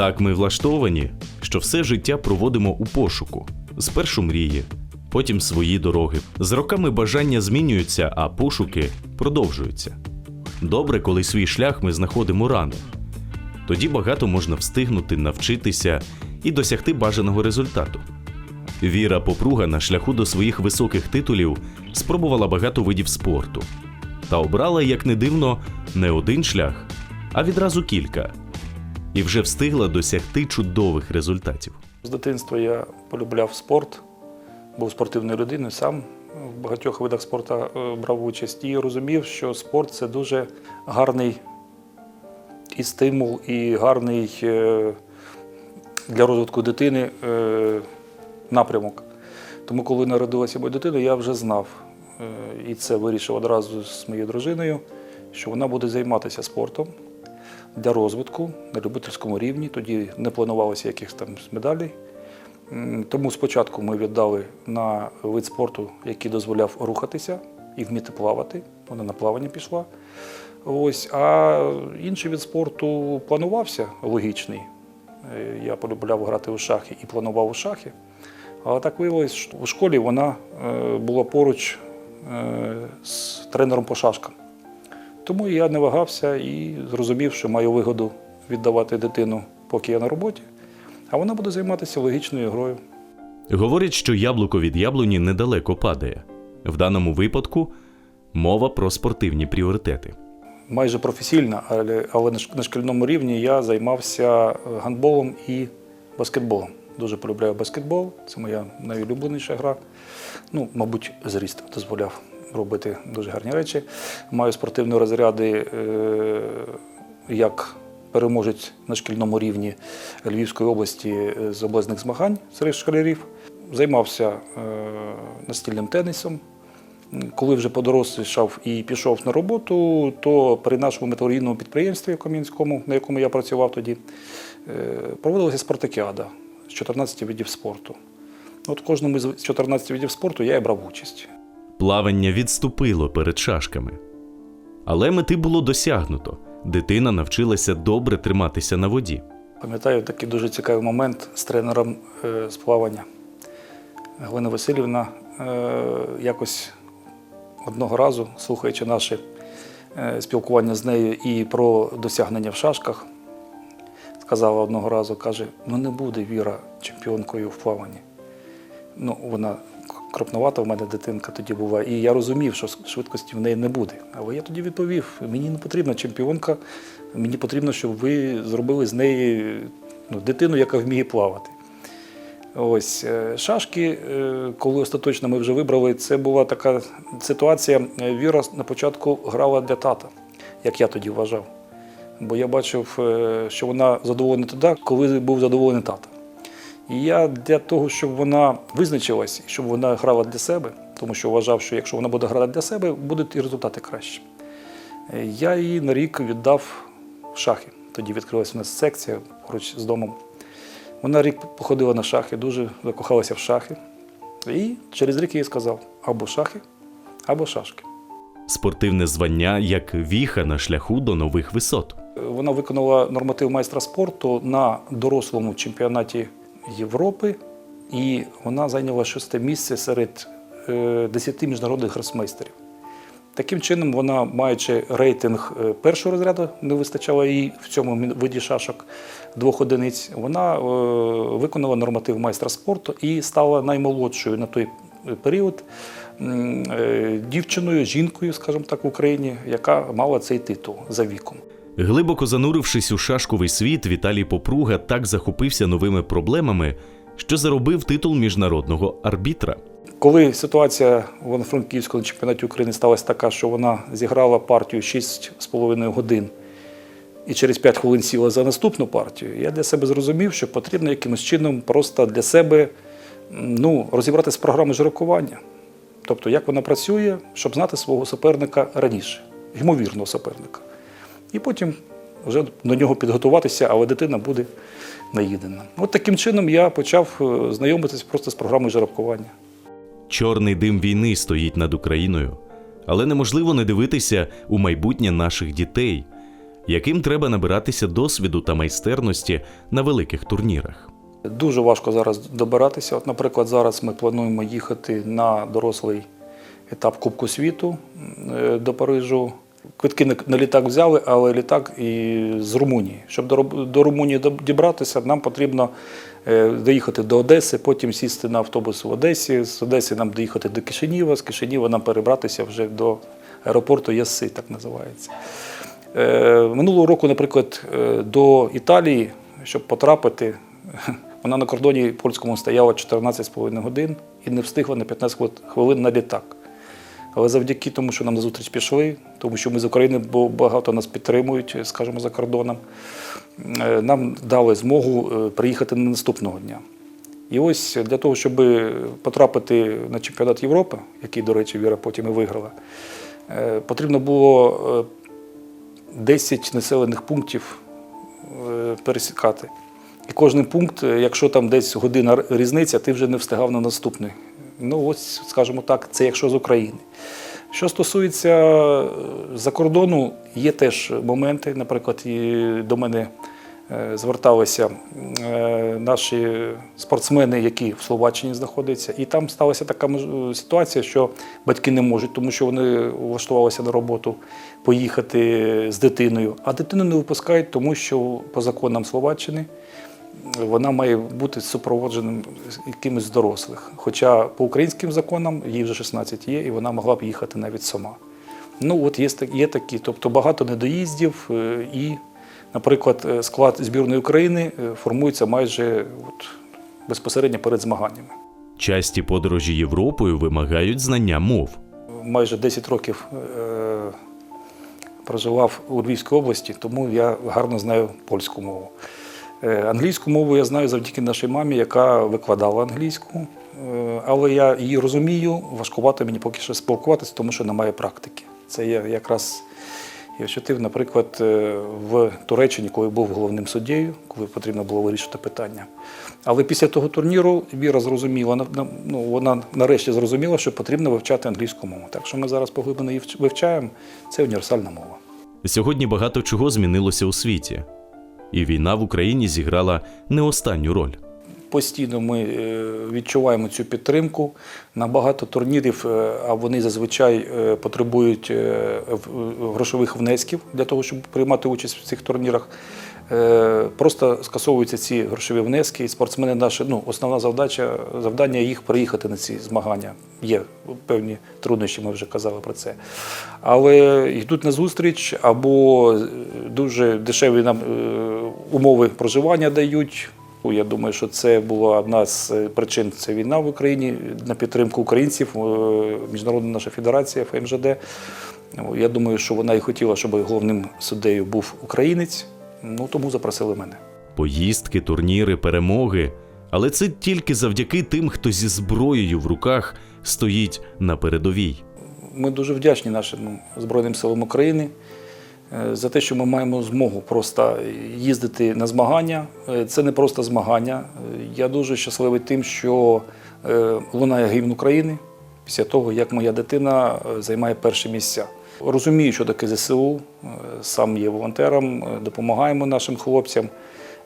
Так ми влаштовані, що все життя проводимо у пошуку. Спершу мрії, потім свої дороги. З роками бажання змінюються, а пошуки продовжуються. Добре, коли свій шлях ми знаходимо рано. Тоді багато можна встигнути, навчитися і досягти бажаного результату. Віра Попруга на шляху до своїх високих титулів спробувала багато видів спорту та обрала, як не дивно, не один шлях, а відразу кілька, і вже встигла досягти чудових результатів. З дитинства я полюбляв спорт, був спортивною людиною, сам в багатьох видах спорту е, брав участь і розумів, що спорт це дуже гарний і стимул, і гарний е, для розвитку дитини е, напрямок. Тому, коли народилася моя дитина, я вже знав і це вирішив одразу з моєю дружиною, що вона буде займатися спортом для розвитку на любительському рівні. Тоді не планувалося якихось там медалей. Тому спочатку ми віддали на вид спорту, який дозволяв рухатися і вміти плавати. Вона на плавання пішла. Ось, а інший від спорту планувався логічний. Е, Я полюбляв грати у шахи і планував у шахи. Але так виявилось, що у школі вона е, була поруч е, з тренером по шашкам. Тому я не вагався і зрозумів, що маю вигоду віддавати дитину, поки я на роботі, а вона буде займатися логічною грою. Говорять, що яблуко від яблуні недалеко падає. В даному випадку мова про спортивні пріоритети. Майже професійно, але, але на шкільному рівні я займався е, гандболом і баскетболом. Дуже полюбляю баскетбол, це моя найулюбленіша гра. Ну, мабуть, зріст дозволяв робити дуже гарні речі. Маю спортивні розряди е, як переможець на шкільному рівні Львівської області е, з обласних змагань серед школярів. Займався е, настільним тенісом. Коли вже подорослішав і пішов на роботу, то при нашому металургійному підприємстві Кам'янському, на якому я працював тоді, проводилася спартакіада з 14 видів спорту. От кожному з 14 видів спорту я і брав участь. Плавання відступило перед шашками. Але мети було досягнуто. Дитина навчилася добре триматися на воді. Пам'ятаю такий дуже цікавий момент з тренером е, з плавання. Галина Васильівна е, якось одного разу, слухаючи наше е, спілкування з нею і про досягнення в шашках, сказала одного разу, каже, ну не буде Віра чемпіонкою в плаванні. Ну, вона к- кропнувата в мене дитинка тоді була, і я розумів, що швидкості в неї не буде. Але я тоді відповів: мені не потрібна чемпіонка, мені потрібно, щоб ви зробили з неї ну, дитину, яка вміє плавати. Ось е, шашки, е, коли остаточно ми вже вибрали, це була така ситуація. Віра на початку грала для тата, як я тоді вважав. Бо я бачив, е, що вона задоволена тоді, коли був задоволений тата. І я для того, щоб вона визначилась, щоб вона грала для себе, тому що вважав, що якщо вона буде грати для себе, будуть і результати кращі. Е, Я її на рік віддав в шахи. Тоді відкрилася у нас секція поруч з домом. Вона рік походила на шахи, дуже закохалася в шахи. І через рік їй сказав: або шахи, або шашки. Спортивне звання як віха на шляху до нових висот. Е, Вона виконала норматив майстра спорту на дорослому чемпіонаті Європи, і вона зайняла шосте місце серед е, 10 міжнародних гросмейстерів. Таким чином, вона, маючи рейтинг е, першого розряду, не вистачало їй в цьому виді шашок двох одиниць. Вона е, виконала норматив майстра спорту і стала наймолодшою на той період дівчиною, жінкою, скажімо так, в Україні, яка мала цей титул за віком. Глибоко занурившись у шашковий світ, Віталій Попруга так захопився новими проблемами, що заробив титул міжнародного арбітра. Коли ситуація в Івано-Франківському чемпіонаті України сталася така, що вона зіграла партію 6,5 годин і через 5 хвилин сіла за наступну партію, я для себе зрозумів, що потрібно якимось чином просто для себе ну, розібратися з програмою жеребкування. Тобто, як вона працює, щоб знати свого суперника раніше, ймовірного суперника. І потім вже до нього підготуватися, але дитина буде наїдена. От таким чином я почав е, знайомитися просто з програмою жеребкування. Чорний дим війни стоїть над Україною, але неможливо не дивитися у майбутнє наших дітей. яким треба набиратися досвіду та майстерності на великих турнірах. Дуже важко зараз добиратися. От, наприклад, зараз ми плануємо їхати на дорослий етап Кубку світу е, до Парижу. Квитки на- літак взяли, але літак і з Румунії. Щоб до, Румунії дібратися, нам потрібно е, доїхати до Одеси, потім сісти на автобус в Одесі. З Одеси нам доїхати до Кишинєва, з Кишинєва нам перебратися вже до аеропорту Ясси, так називається. Е, Минулого року, наприклад, е, до Італії, щоб потрапити, вона на кордоні польському стояла 14,5 годин і не встигла на 15 хвилин на літак. Але завдяки тому, що нам на зустріч пішли, тому що ми з України, бо багато нас підтримують, скажімо, за кордоном, е, нам дали змогу е, приїхати на наступного дня. І ось для того, щоб потрапити на чемпіонат Європи, який, до речі, Віра потім і виграла, е, потрібно було е, 10 населених пунктів е, пересікати. І кожен пункт, е, якщо там десь година різниця, ти вже не встигав на наступний. Ну, ось, скажімо так, це якщо з України. Що стосується е, за кордону, є теж моменти. Наприклад, до мене е, зверталися е, наші спортсмени, які в Словаччині знаходяться, і там сталася така ситуація, що батьки не можуть, тому що вони влаштувалися на роботу поїхати з дитиною, а дитину не випускають, тому що по законам Словаччини вона має бути супроводженим якимось з дорослих. Хоча по українським законам їй вже 16 є, і вона могла б їхати навіть сама. Ну, от є, є такі, тобто багато недоїздів, е, і, наприклад, е, склад збірної України е, формується майже от, безпосередньо перед змаганнями. Часті подорожі Європою вимагають знання мов. майже 10 років е, проживав у Львівській області, тому я гарно знаю польську мову. Е, англійську мову я знаю завдяки нашій мамі, яка викладала англійську, Е, але я її розумію, важкувато мені поки що спілкуватися, тому що немає практики. Це я якраз я ощутив, наприклад, е, в Туреччині, коли був головним суддєю, коли потрібно було вирішити питання. Але після того турніру Віра зрозуміла, ну, вона нарешті зрозуміла, що потрібно вивчати англійську мову. Так що ми зараз поглиблено її вивчаємо. Це універсальна мова. Сьогодні багато чого змінилося у світі, і війна в Україні зіграла не останню роль. Постійно ми е, відчуваємо цю підтримку. На багато турнірів, е, а вони зазвичай е, потребують грошових внесків для того, щоб приймати участь в цих турнірах. Е, Просто скасовуються ці грошові внески. І спортсмени наші, ну, основна завдача, завдання їх приїхати на ці змагання. Є певні труднощі, ми вже казали про це. Але йдуть на зустріч або е, дуже дешеві нам е, умови проживання дають. Я думаю, що це була одна з причин це війна в Україні на підтримку українців. Міжнародна наша федерація ФМЖД. Я думаю, що вона і хотіла, щоб головним суддею був українець. Ну тому запросили мене. Поїздки, турніри, перемоги. Але це тільки завдяки тим, хто зі зброєю в руках стоїть на передовій. Ми дуже вдячні нашим Збройним силам України е, за те, що ми маємо змогу просто їздити на змагання. Е, Це не просто змагання. Е, Я дуже щасливий тим, що лунає гімн України після того, як моя дитина займає перші місця. Розумію, що таке ЗСУ, е, сам є волонтером, е, допомагаємо нашим хлопцям.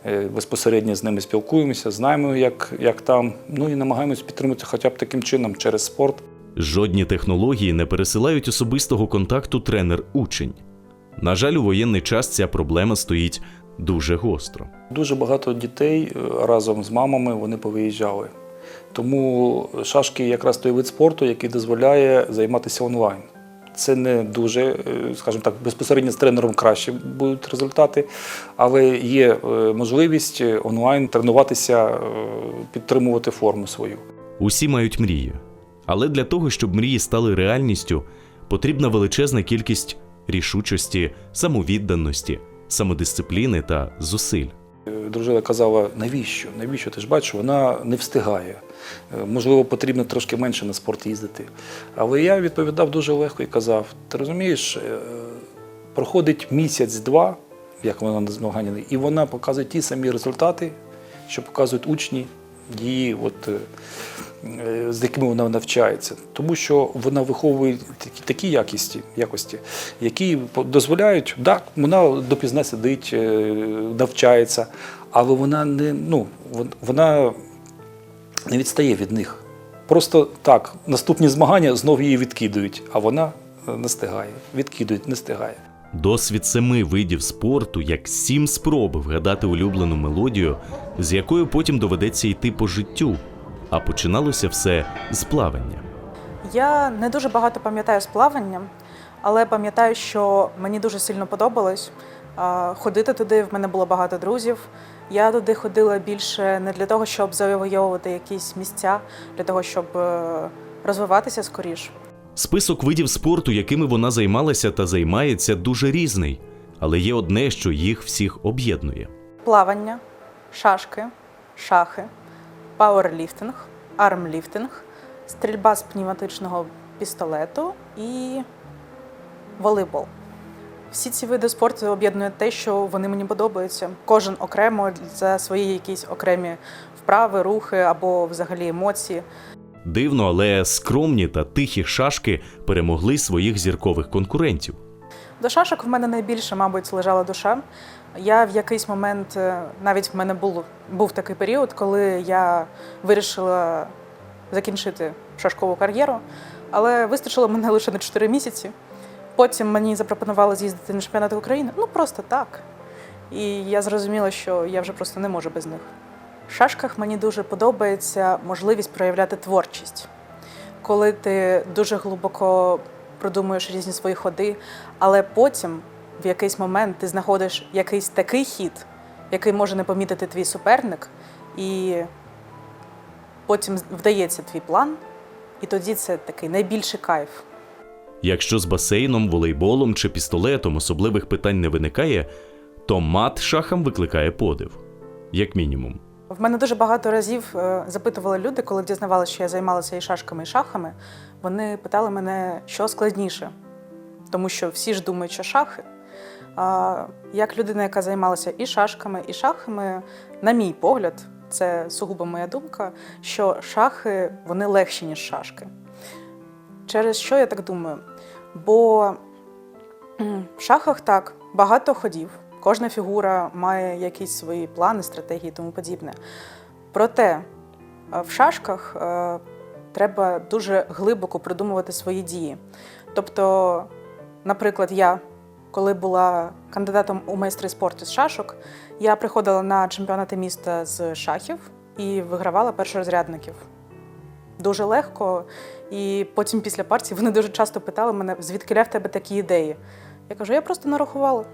е, Безпосередньо з ними спілкуємося, знаємо, як, як там. Ну і намагаємось підтримати хоча б таким чином через спорт. Жодні технології не пересилають особистого контакту тренер-учень. На жаль, у воєнний час ця проблема стоїть дуже гостро. Дуже багато дітей разом з мамами вони повиїжджали. Тому шашки якраз той вид спорту, який дозволяє займатися онлайн. Це не дуже, е, скажімо так, безпосередньо з тренером краще будуть результати, але є е, можливість е, онлайн тренуватися, підтримувати форму свою. Усі мають мрії. Але для того, щоб мрії стали реальністю, потрібна величезна кількість рішучості, самовідданості, самодисципліни та зусиль. Дружина казала, навіщо? Навіщо? Ти ж бачиш, вона не встигає. Е, Можливо, потрібно трошки менше на спорт їздити. Але я відповідав дуже легко і казав: ти розумієш, е, проходить місяць-два, як вона на змаганні, і вона показує ті самі результати, що показують учні її от, е, з якими вона навчається, тому що вона виховує такі, такі якості, якості, які дозволяють, так, вона допізна сидить, навчається, але вона не ну, вона не відстає від них. Просто так, наступні змагання знов її відкидують, а вона е, не стигає. Відкидують, не стигає. Досвід семи видів спорту, як сім спроб вгадати улюблену мелодію, з якою потім доведеться йти по життю. А починалося все з плавання. Я не дуже багато пам'ятаю з плаванням, але пам'ятаю, що мені дуже сильно подобалось ходити туди. В мене було багато друзів. Я туди ходила більше не для того, щоб завойовувати якісь місця, для того, щоб е, розвиватися скоріш. Список видів спорту, якими вона займалася та займається, дуже різний, але є одне, що їх всіх об'єднує. Плавання, шашки, шахи, пауерліфтинг, армліфтинг, стрільба з пневматичного пістолету і волейбол. Всі ці види спорту об'єднує те, що вони мені подобаються. Кожен окремо за свої якісь окремі вправи, рухи або взагалі емоції. Дивно, але скромні та тихі шашки перемогли своїх зіркових конкурентів. До шашок в мене найбільше, мабуть, лежала душа. Я в якийсь момент, е, навіть в мене був, був такий період, коли я вирішила закінчити шашкову кар'єру, але вистачило мене лише на 4 місяці. Потім мені запропонували з'їздити на чемпіонат України. Ну просто так. І я зрозуміла, що я вже просто не можу без них. В шашках мені дуже подобається можливість проявляти творчість коли ти дуже глибоко продумуєш різні свої ходи, але потім в якийсь момент ти знаходиш якийсь такий хід, який може не помітити твій суперник, і потім вдається твій план, і тоді це такий найбільший кайф. Якщо з басейном, волейболом чи пістолетом особливих питань не виникає, то мат шахам викликає подив, як мінімум. В мене дуже багато разів е, запитували люди, коли дізнавалися, що я займалася і шашками, і шахами. Вони питали мене, що складніше, тому що всі ж думають, що шахи. А як людина, яка займалася і шашками, і шахами, на мій погляд, це сугубо моя думка, що шахи вони легші, ніж шашки. Через що я так думаю? Бо в шахах так багато ходів. Кожна фігура має якісь свої плани, стратегії і тому подібне. Проте е, в шашках е, треба дуже глибоко продумувати свої дії. Тобто, наприклад, я, коли була кандидатом у майстри спорту з шашок, я приходила на чемпіонати міста з шахів і вигравала першорозрядників. Дуже легко. І потім після партії вони дуже часто питали мене, звідки в тебе такі ідеї. Я кажу, я просто нарахувала.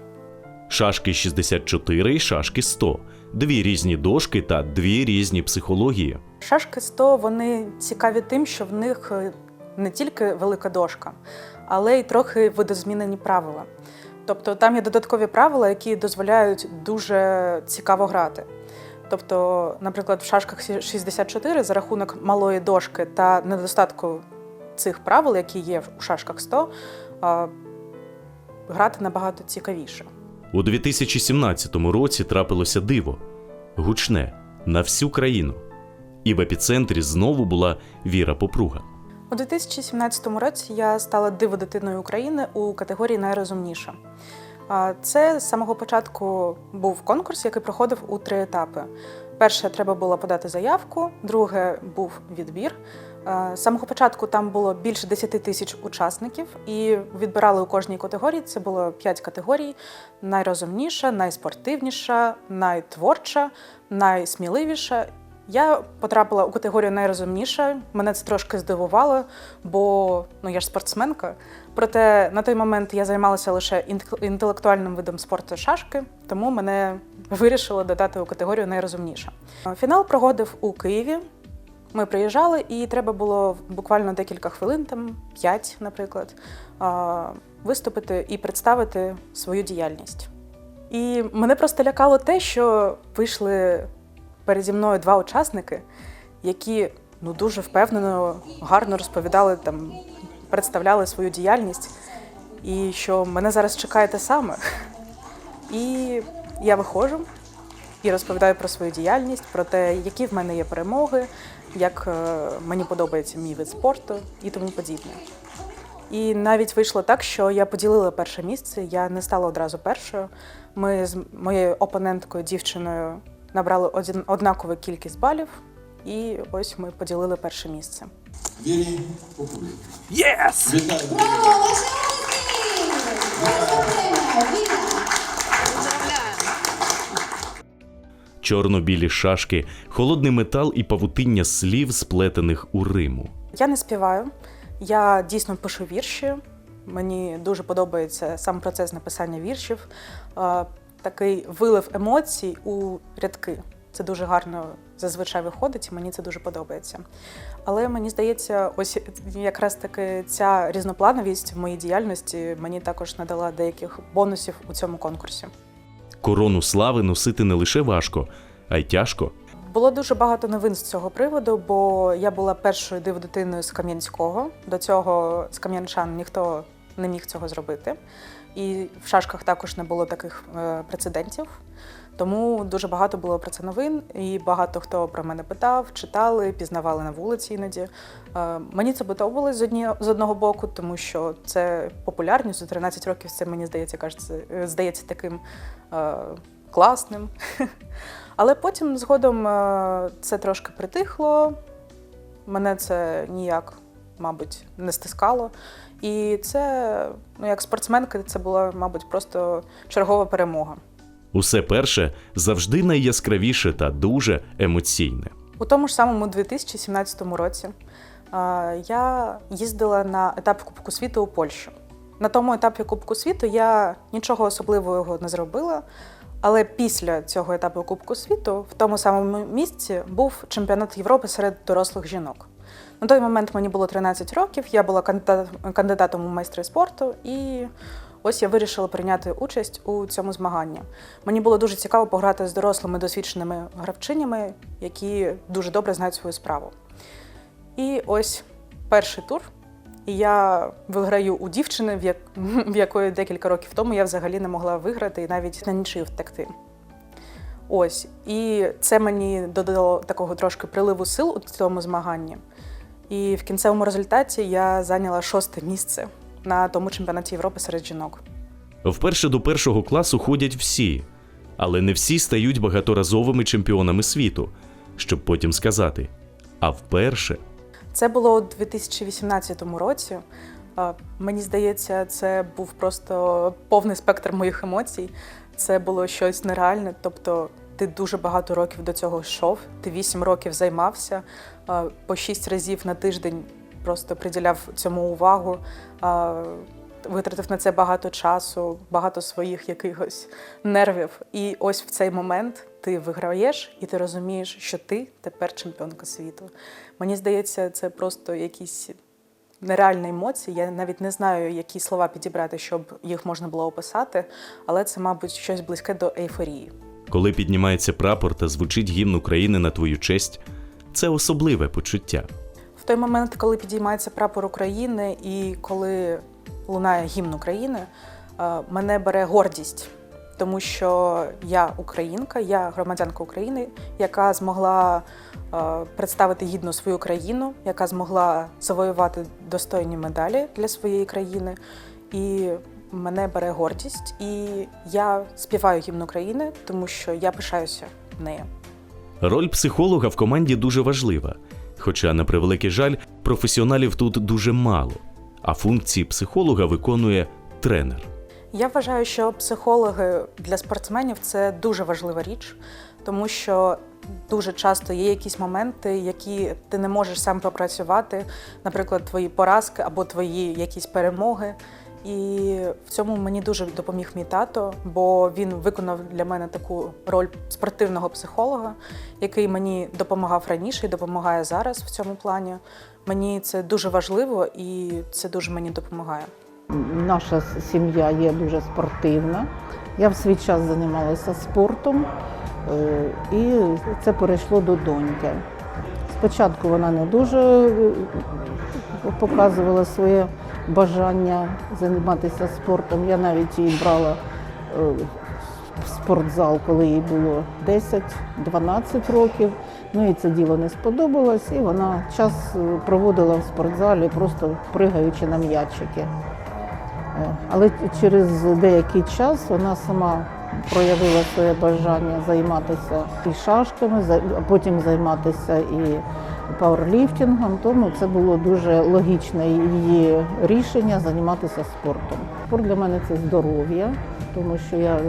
Шашки 64 і шашки 100 дві різні дошки та дві різні психології. Шашки 100 вони цікаві тим, що в них е, не тільки велика дошка, але й трохи видозмінені правила. Тобто там є додаткові правила, які дозволяють дуже цікаво грати. Тобто, наприклад, в шашках 64 за рахунок малої дошки та недостатку цих правил, які є у шашках 100, грати набагато цікавіше. У 2017 році трапилося диво гучне на всю країну. І в епіцентрі знову була Віра Попруга. У 2017 році я стала диво дитиною України у категорії найрозумніша. Це з самого початку був конкурс, який проходив у три етапи. Перше, треба було подати заявку, друге був відбір. З самого початку там було більше 10 тисяч учасників, і відбирали у кожній категорії. Це було 5 категорій: найрозумніша, найспортивніша, найтворча, найсміливіша. Я потрапила у категорію найрозумніша. Мене це трошки здивувало, бо ну я ж спортсменка. Проте на той момент я займалася лише інтел- інтелектуальним видом спорту шашки, тому мене вирішили додати у категорію найрозумніша. Фінал проходив у Києві. Ми приїжджали, і треба було буквально декілька хвилин, там 5, наприклад, виступити і представити свою діяльність. І мене просто лякало те, що вийшли переді мною два учасники, які ну дуже впевнено, гарно розповідали там, представляли свою діяльність, і що мене зараз чекає те саме. І я виходжу і розповідаю про свою діяльність, про те, які в мене є перемоги, як е, мені подобається мій вид спорту і тому подібне. І навіть вийшло так, що я поділила перше місце. Я не стала одразу першою. Ми з моєю опоненткою, дівчиною, набрали однакову кількість балів, і ось ми поділили перше місце. Вірі Популі. Єс! Вітаю! Браво, ваші Віра! Чорно-білі шашки, холодний метал і павутиння слів, сплетених у Риму. Я не співаю, я дійсно пишу вірші. Мені дуже подобається сам процес написання віршів, Е, такий вилив емоцій у рядки. Це дуже гарно зазвичай виходить, і мені це дуже подобається. Але мені здається, ось якраз таки ця різноплановість в моїй діяльності мені також надала деяких бонусів у цьому конкурсі. Корону слави носити не лише важко, а й тяжко. Було дуже багато новин з цього приводу, бо я була першою диводитиною з Кам'янського. До цього з кам'янчан ніхто не міг цього зробити. І в шашках також не було таких е, прецедентів. Тому дуже багато було про це новин, і багато хто про мене питав, читали, пізнавали на вулиці іноді. Е, Мені це подобалось з, одні, з одного боку, тому що це популярність у 13 років. Це мені здається, кажеться, е, здається таким е, класним. Але потім згодом це трошки притихло. Мене це ніяк, мабуть, не стискало. І це, ну як спортсменка, це була, мабуть, просто чергова перемога. Усе перше завжди найяскравіше та дуже емоційне. У тому ж самому 2017 році я їздила на етап Кубку світу у Польщу. На тому етапі Кубку світу я нічого особливого не зробила, але після цього етапу Кубку світу в тому самому місці був чемпіонат Європи серед дорослих жінок. На той момент мені було 13 років, я була кандидатом у майстри спорту, і ось я вирішила прийняти участь у цьому змаганні. Мені було дуже цікаво пограти з дорослими досвідченими гравчинями, які дуже добре знають свою справу. І ось перший тур. І я виграю у дівчини, в, як... в якої декілька років тому я взагалі не могла виграти і навіть на нічию втекти. Ось. І це мені додало такого трошки приливу сил у цьому змаганні. І в кінцевому результаті я зайняла шосте місце на тому чемпіонаті Європи серед жінок. Вперше до першого класу ходять всі, але не всі стають багаторазовими чемпіонами світу, щоб потім сказати: а вперше Це було у 2018 році. Е, Мені здається, це був просто повний спектр моїх емоцій. Це було щось нереальне. Тобто, ти дуже багато років до цього йшов, ти вісім років займався, е, по шість разів на тиждень просто приділяв цьому увагу, витратив на це багато часу, багато своїх якихось нервів. І ось в цей момент ти виграєш і ти розумієш, що ти тепер чемпіонка світу. Мені здається, це просто якісь нереальні емоції. Я навіть не знаю, які слова підібрати, щоб їх можна було описати, але це, мабуть, щось близьке до ейфорії. коли піднімається прапор та звучить гімн України на твою честь, це особливе почуття. В той момент, коли підіймається прапор України і коли лунає гімн України, е, мене бере гордість, тому що я українка, я громадянка України, яка змогла е, представити гідно свою країну, яка змогла завоювати достойні медалі для своєї країни. І мене бере гордість, і я співаю гімн України, тому що я пишаюся нею. Роль психолога в команді дуже важлива, хоча, на превеликий жаль, професіоналів тут дуже мало, а функції психолога виконує тренер. Я вважаю, що психологи для спортсменів це дуже важлива річ, тому що дуже часто є якісь моменти, які ти не можеш сам пропрацювати, наприклад, твої поразки або твої якісь перемоги. І в цьому мені дуже допоміг мій тато, бо він виконав для мене таку роль спортивного психолога, який мені допомагав раніше і допомагає зараз в цьому плані. Мені це дуже важливо і це дуже мені допомагає. Наша сім'я є дуже спортивна. Я в свій час займалася спортом е, і це перейшло до доньки. Спочатку вона не дуже е, показувала своє бажання займатися спортом. Я навіть її брала е, в спортзал, коли їй було 10-12 років. Ну і це діло не сподобалось, і вона час е, проводила в спортзалі, просто пригаючи на м'ячики. Е, Але через деякий час вона сама проявила своє бажання займатися і шашками, потім займатися і пауерліфтингом, тому це було дуже логічне її рішення займатися спортом. Спорт для мене це здоров'я, тому що я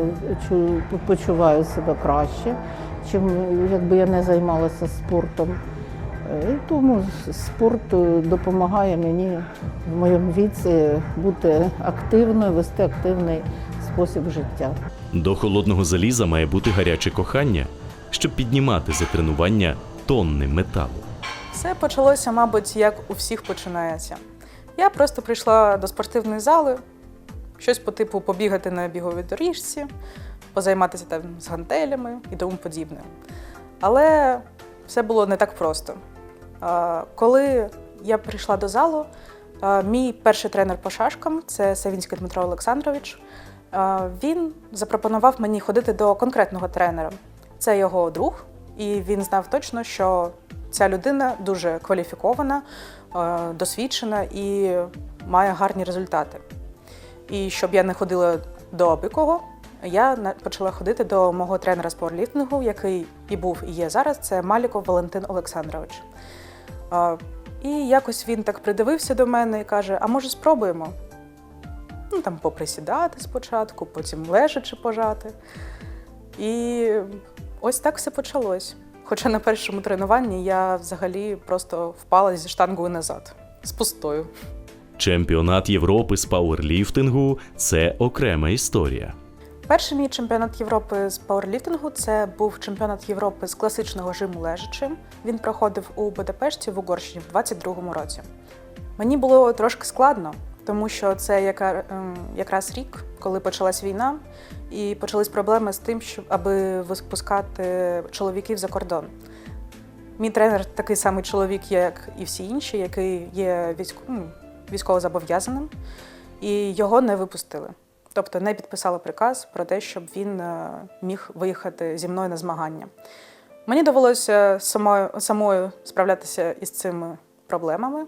почуваю себе краще, чим якби я не займалася спортом. Е, І тому спорт е, допомагає мені в моєму віці бути активною, вести активний спосіб життя. До холодного заліза має бути гаряче кохання, щоб піднімати за тренування тонни металу. Все почалося, мабуть, як у всіх починається. Я просто прийшла до спортивної зали, щось по типу побігати на біговій доріжці, позайматися там з гантелями і тому подібне. Але все було не так просто. Коли я прийшла до залу, мій перший тренер по шашкам це Савінський Дмитро Олександрович. Він запропонував мені ходити до конкретного тренера. Це його друг, і він знав точно, що ця людина дуже кваліфікована, е, досвідчена і має гарні результати. І щоб я не ходила до абикого, я почала ходити до мого тренера з пауерліфтингу, який і був, і є зараз. Це Маліков Валентин Олександрович. І якось він так придивився до мене і каже: А може спробуємо? Ну там поприсідати спочатку, потім лежачи пожати. І ось так все почалось. Хоча на першому тренуванні я взагалі просто впала зі штангою назад з пустою. Чемпіонат Європи з пауерліфтингу це окрема історія. Перший мій чемпіонат Європи з пауерліфтингу це був чемпіонат Європи з класичного жиму лежачи. Він проходив у Будапешті в Угорщині в 22-му році. Мені було трошки складно, тому що це яка, ем, якраз рік, коли почалась війна, і почались проблеми з тим, щоб аби випускати чоловіків за кордон. Мій тренер такий самий чоловік, як і всі інші, який є ну, військовозобов'язаним, і його не випустили. Тобто не підписали приказ про те, щоб він е, міг виїхати зі мною на змагання. Мені довелося самою, самою справлятися із цими проблемами.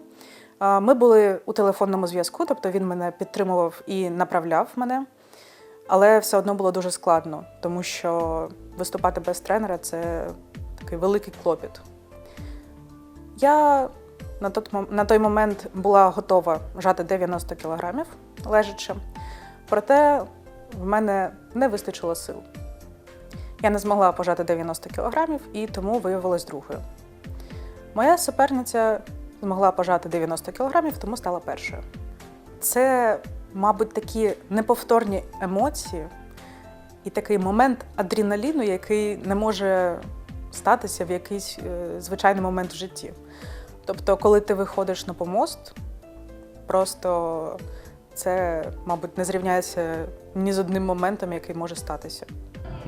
Ми були у телефонному зв'язку, тобто він мене підтримував і направляв мене, але все одно було дуже складно, тому що виступати без тренера це такий великий клопіт. Я на той момент була готова жати 90 кілограмів лежачи, проте в мене не вистачило сил. Я не змогла пожати 90 кілограмів і тому виявилась другою. Моя суперниця змогла пожати 90 кілограмів, тому стала першою. Це, мабуть, такі неповторні емоції і такий момент адреналіну, який не може статися в якийсь е, звичайний момент в житті. Тобто, коли ти виходиш на помост, просто це, мабуть, не зрівняється ні з одним моментом, який може статися.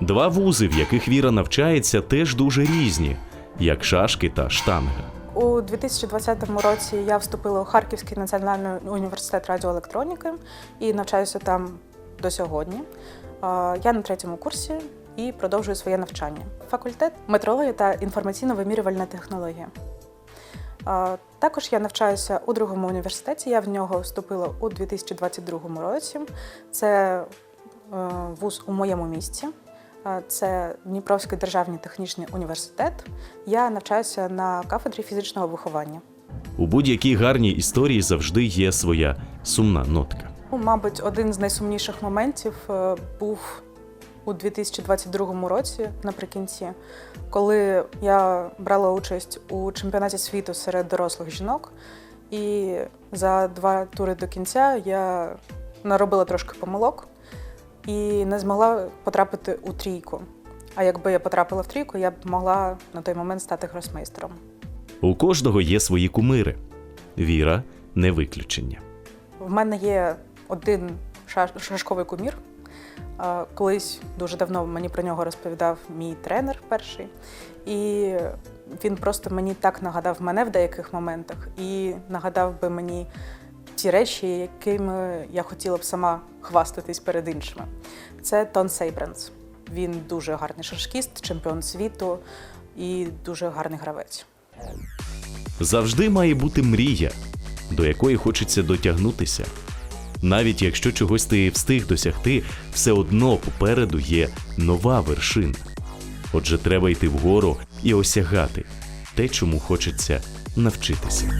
Два вузи, в яких Віра навчається, теж дуже різні, як шашки та штанга. У 2020 році я вступила у Харківський національний університет радіоелектроніки і навчаюся там до сьогодні. Я на третьому курсі і продовжую своє навчання. Факультет метрологія та інформаційно-вимірювальна технологія. Також я навчаюся у другому університеті. Я в нього вступила у 2022 році. Це е, вуз у моєму місті. Це Дніпровський державний технічний університет. Я навчаюся на кафедрі фізичного виховання. У будь-якій гарній історії завжди є своя сумна нотка. Ну, Мабуть, один з найсумніших моментів е, був у 2022 році наприкінці, коли я брала участь у чемпіонаті світу серед дорослих жінок, і за два тури до кінця я наробила трошки помилок і не змогла потрапити у трійку. А якби я потрапила в трійку, я б могла на той момент стати гросмейстером. У кожного є свої кумири. Віра не виключення. В мене є один шашковий кумір. Колись дуже давно мені про нього розповідав мій тренер перший. І він просто мені так нагадав мене в деяких моментах і нагадав би мені ті речі, якими я хотіла б сама хвастатись перед іншими. Це Тон Сейбранс. Він дуже гарний шашкіст, чемпіон світу. і дуже гарний гравець. Завжди має бути мрія, до якої хочеться дотягнутися. Навіть якщо чогось ти встиг досягти, все одно попереду є нова вершина. Отже, треба йти вгору і осягати те, чому хочеться навчитися.